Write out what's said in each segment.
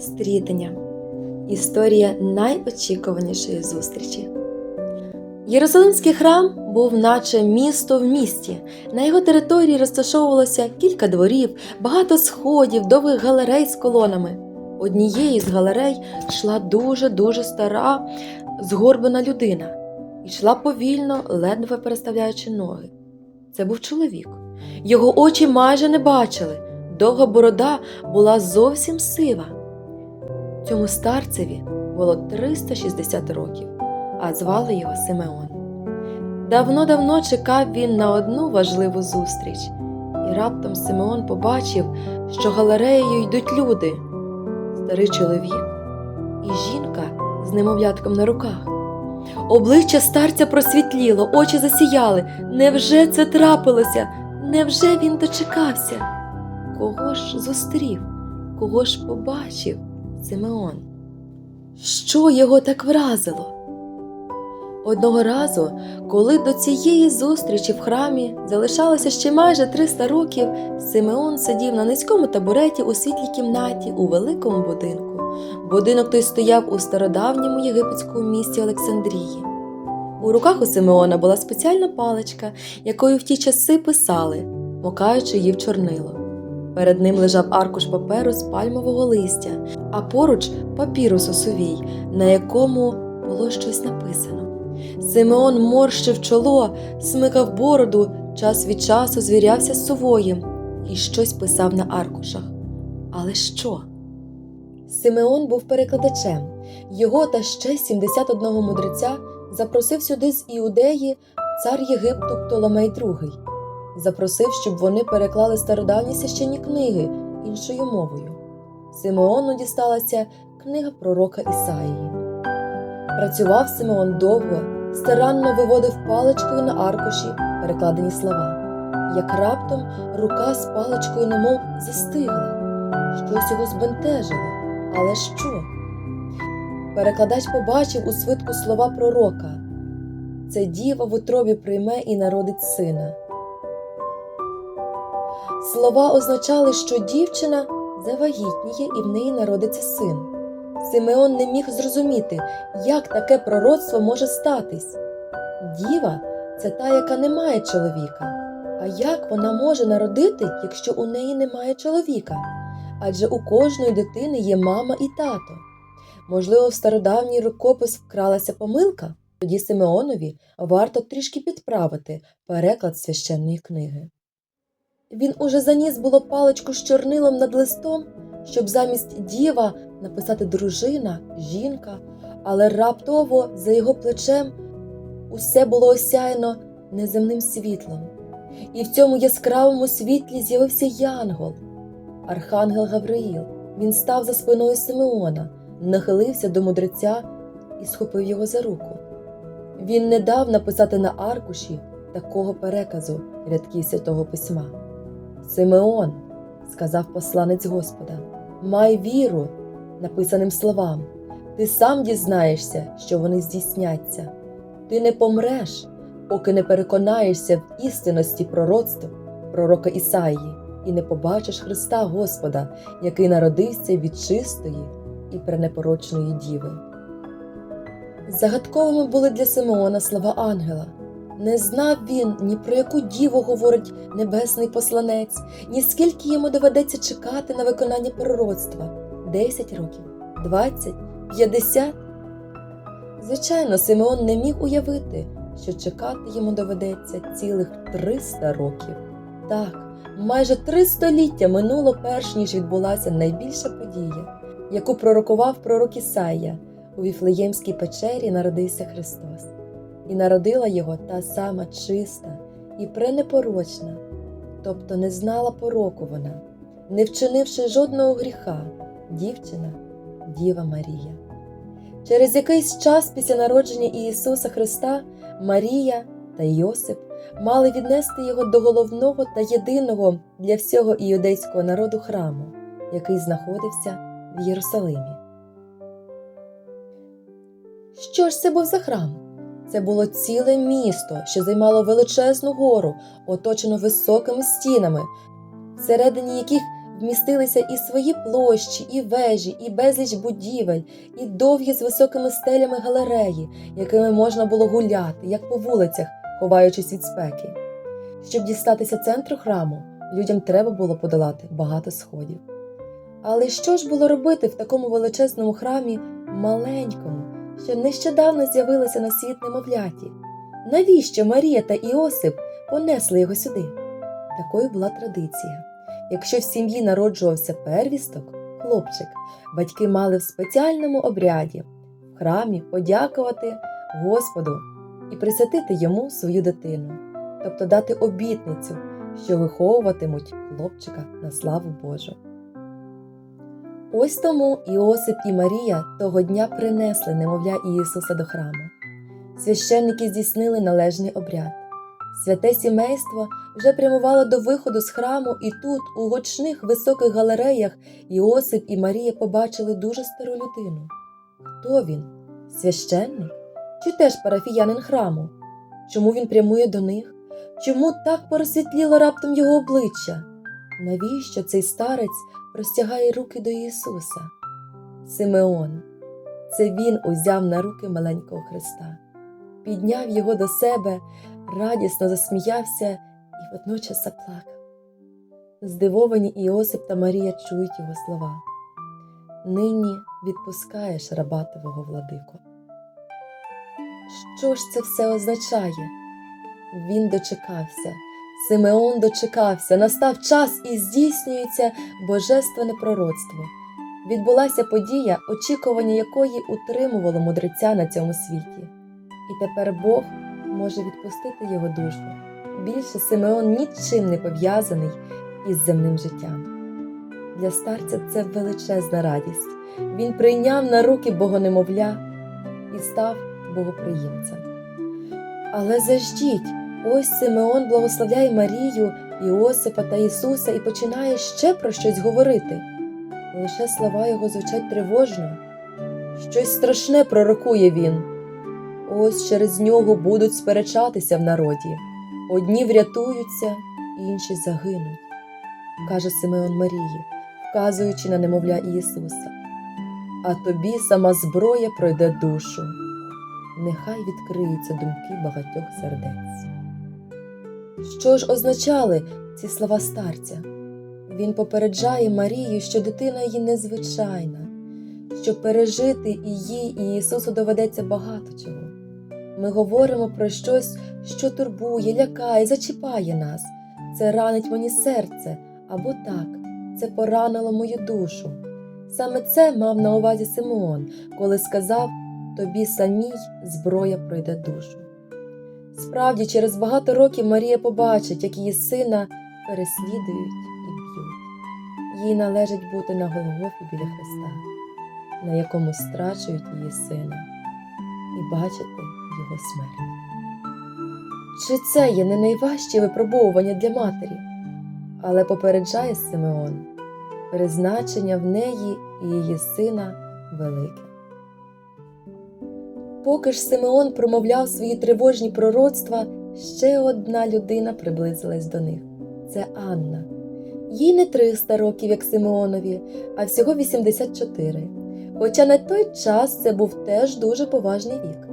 Стрітення. Історія найочікуванішої зустрічі. Єрусалимський храм був наче місто в місті. На його території розташовувалося кілька дворів, багато сходів, довгих галерей з колонами. Однією з галерей йшла дуже-дуже стара, згорбана людина. Йшла повільно, ледве переставляючи ноги. Це був чоловік. Його очі майже не бачили. Довга борода була зовсім сива. Цьому старцеві було 360 років, а звали його Симеон. Давно-давно чекав він на одну важливу зустріч, і раптом Симеон побачив, що галереєю йдуть люди старий чоловік і жінка з немовлятком на руках. Обличчя старця просвітліло, очі засіяли. Невже це трапилося? Невже він дочекався? Кого ж зустрів? Кого ж побачив Симеон? Що його так вразило? Одного разу, коли до цієї зустрічі в храмі залишалося ще майже 300 років, Симеон сидів на низькому табуреті у світлій кімнаті у великому будинку. Будинок той стояв у стародавньому єгипетському місті Олександрії. У руках у Симеона була спеціальна паличка, якою в ті часи писали, мокаючи її в чорнило. Перед ним лежав аркуш паперу з пальмового листя, а поруч папірус сувій, на якому було щось написано. Симеон морщив чоло, смикав бороду, час від часу звірявся з сувоєм і щось писав на аркушах. Але що? Симеон був перекладачем. Його та ще 71 мудреця запросив сюди з Іудеї цар Єгипту Птоломей II. Запросив, щоб вони переклали стародавні священні книги іншою мовою. Симеону дісталася книга пророка Ісаїї. Працював Симеон довго, старанно виводив паличкою на аркуші перекладені слова. Як раптом рука з паличкою немов застигла, щось його збентежило. Але що? Перекладач побачив у свитку слова пророка це діва в утробі прийме і народить сина. Слова означали, що дівчина завагітніє і в неї народиться син. Симеон не міг зрозуміти, як таке пророцтво може статись. Діва це та, яка не має чоловіка. А як вона може народити, якщо у неї немає чоловіка? Адже у кожної дитини є мама і тато. Можливо, в стародавній рукопис вкралася помилка, тоді Симеонові варто трішки підправити переклад священної книги. Він уже заніс було паличку з чорнилом над листом, щоб замість діва написати дружина, жінка, але раптово за його плечем усе було осяяно неземним світлом, і в цьому яскравому світлі з'явився янгол. Архангел Гавриїл. Він став за спиною Симеона, нахилився до мудреця і схопив його за руку. Він не дав написати на аркуші такого переказу рядків святого письма. Симеон, сказав посланець Господа, май віру написаним словам. Ти сам дізнаєшся, що вони здійсняться. Ти не помреш, поки не переконаєшся в істинності пророцтв пророка Ісаї і не побачиш Христа Господа, який народився від чистої і пренепорочної діви. Загадковими були для Симеона слова ангела. Не знав він ні про яку діву говорить небесний посланець, ні скільки йому доведеться чекати на виконання пророцтва десять років, двадцять, п'ятдесят. Звичайно, Симеон не міг уявити, що чекати йому доведеться цілих триста років. Так, майже три століття минуло перш ніж відбулася найбільша подія, яку пророкував пророк Ісая. У Віфлеємській печері народився Христос, і народила його та сама чиста і пренепорочна, тобто не знала пороку вона, не вчинивши жодного гріха, дівчина, Діва Марія. Через якийсь час після народження Ісуса Христа Марія та Йосип мали віднести його до головного та єдиного для всього іудейського народу храму, який знаходився в Єрусалимі. Що ж це був за храм? Це було ціле місто, що займало величезну гору, оточено високими стінами, всередині яких вмістилися і свої площі, і вежі, і безліч будівель, і довгі з високими стелями галереї, якими можна було гуляти, як по вулицях, ховаючись від спеки. Щоб дістатися центру храму, людям треба було подолати багато сходів. Але що ж було робити в такому величезному храмі маленькому, що нещодавно з'явилося на світ немовляті? Навіщо Марія та Іосип понесли його сюди? Такою була традиція. Якщо в сім'ї народжувався первісток, хлопчик, батьки мали в спеціальному обряді в храмі подякувати Господу і присвятити йому свою дитину, тобто дати обітницю, що виховуватимуть хлопчика на славу Божу. Ось тому Іосип і Марія того дня принесли немовля Ісуса до храму. Священники здійснили належний обряд. Святе сімейство вже прямувало до виходу з храму, і тут, у гучних високих галереях, Іосип і Марія побачили дуже стару людину. Хто він? Священник? Чи теж парафіянин храму? Чому він прямує до них? Чому так просвітліло раптом його обличчя? Навіщо цей старець простягає руки до Ісуса? Симеон. Це він узяв на руки маленького Христа, підняв його до себе, радісно засміявся і водночас заплакав. Здивовані Іосип та Марія чують його слова. Нині відпускаєш раба твого владико. Що ж це все означає? Він дочекався, Симеон дочекався, настав час і здійснюється божественне пророцтво. Відбулася подія, очікування якої утримувало мудреця на цьому світі. І тепер Бог може відпустити його душу. Більше Симеон нічим не пов'язаний із земним життям. Для старця це величезна радість. Він прийняв на руки богонемовля і став богоприємцем. Але заждіть, ось Симеон благословляє Марію, Іосипа та Ісуса і починає ще про щось говорити. Лише слова його звучать тривожно. Щось страшне пророкує він. Ось через нього будуть сперечатися в народі. Одні врятуються, інші загинуть, каже Симеон Марії, вказуючи на немовля Ісуса. А тобі сама зброя пройде душу. Нехай відкриються думки багатьох сердець. Що ж означали ці слова старця? Він попереджає Марію, що дитина її незвичайна, що пережити і їй, і Ісусу доведеться багато чого. Ми говоримо про щось, що турбує, лякає, зачіпає нас. Це ранить мені серце, або так, це поранило мою душу. Саме це мав на увазі Симеон, коли сказав тобі самій зброя пройде душу. Справді, через багато років Марія побачить, як її сина переслідують і б'ють. Їй належить бути на Голгофі біля Христа, на якому страчують її сина, і бачити його смерть. Чи це є не найважче випробовування для матері? Але попереджає Симеон, призначення в неї і її сина велике. Поки ж Симеон промовляв свої тривожні пророцтва, ще одна людина приблизилась до них це Анна. Їй не 300 років, як Симеонові, а всього 84. Хоча на той час це був теж дуже поважний вік.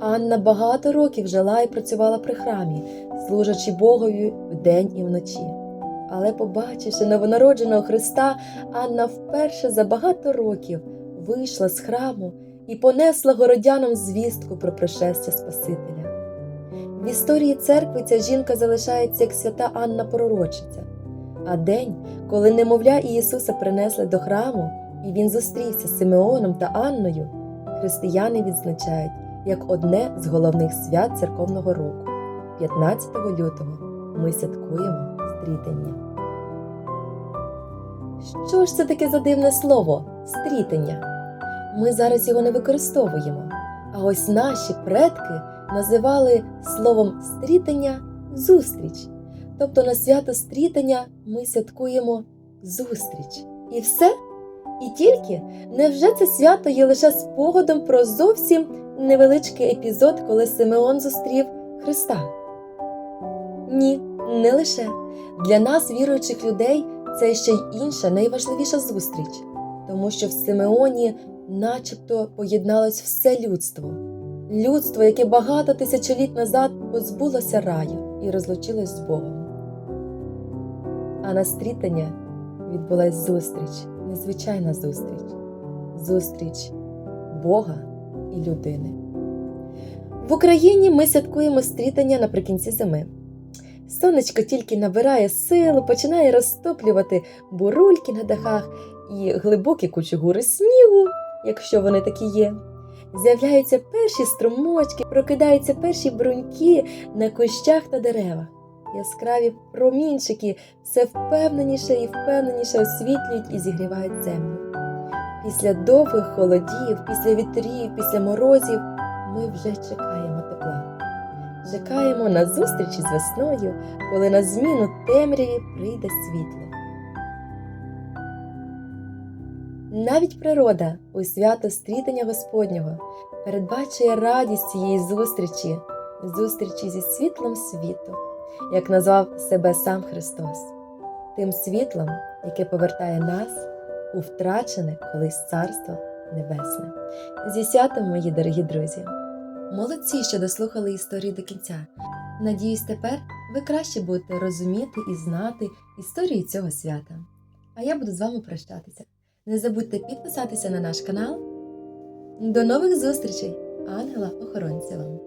Анна багато років жила і працювала при храмі, служачи Богові вдень і вночі. Але, побачивши новонародженого Христа, Анна вперше за багато років вийшла з храму і понесла городянам звістку про пришестя Спасителя. В історії церкви ця жінка залишається як свята Анна Пророчиця. А день, коли немовля Ісуса принесли до храму, і він зустрівся з Симеоном та Анною, християни відзначають як одне з головних свят церковного року. 15 лютого ми святкуємо стрітення. Що ж це таке за дивне слово стрітення? Ми зараз його не використовуємо. А ось наші предки називали словом стрітення зустріч. Тобто на свято стрітення ми святкуємо зустріч. І все? І тільки невже це свято є лише спогадом про зовсім невеличкий епізод, коли Симеон зустрів Христа? Ні, не лише. Для нас, віруючих людей, це ще й інша найважливіша зустріч, тому що в Симеоні начебто поєдналось все людство. Людство, яке багато тисячоліть назад позбулося раю і розлучилось з Богом. А на стрітання відбулась зустріч, незвичайна зустріч, зустріч Бога і людини. В Україні ми святкуємо стрітання наприкінці зими. Сонечко тільки набирає силу, починає розтоплювати бурульки на дахах і глибокі кучугури снігу, якщо вони такі є. З'являються перші струмочки, прокидаються перші бруньки на кущах та деревах. Яскраві промінчики все впевненіше і впевненіше освітлюють і зігрівають землю. Після довгих холодів, після вітрів, після морозів ми вже чекаємо тепла. Чекаємо на зустрічі з весною, коли на зміну темряві прийде світло. Навіть природа у свято стрітання Господнього передбачує радість цієї зустрічі, зустрічі зі світлом світу, як назвав себе сам Христос, тим світлом, яке повертає нас у втрачене колись Царство Небесне. Зі святом, мої дорогі друзі! Молодці, що дослухали історію до кінця. Надіюсь, тепер ви краще будете розуміти і знати історію цього свята. А я буду з вами прощатися. Не забудьте підписатися на наш канал. До нових зустрічей! Ангела охоронця вам!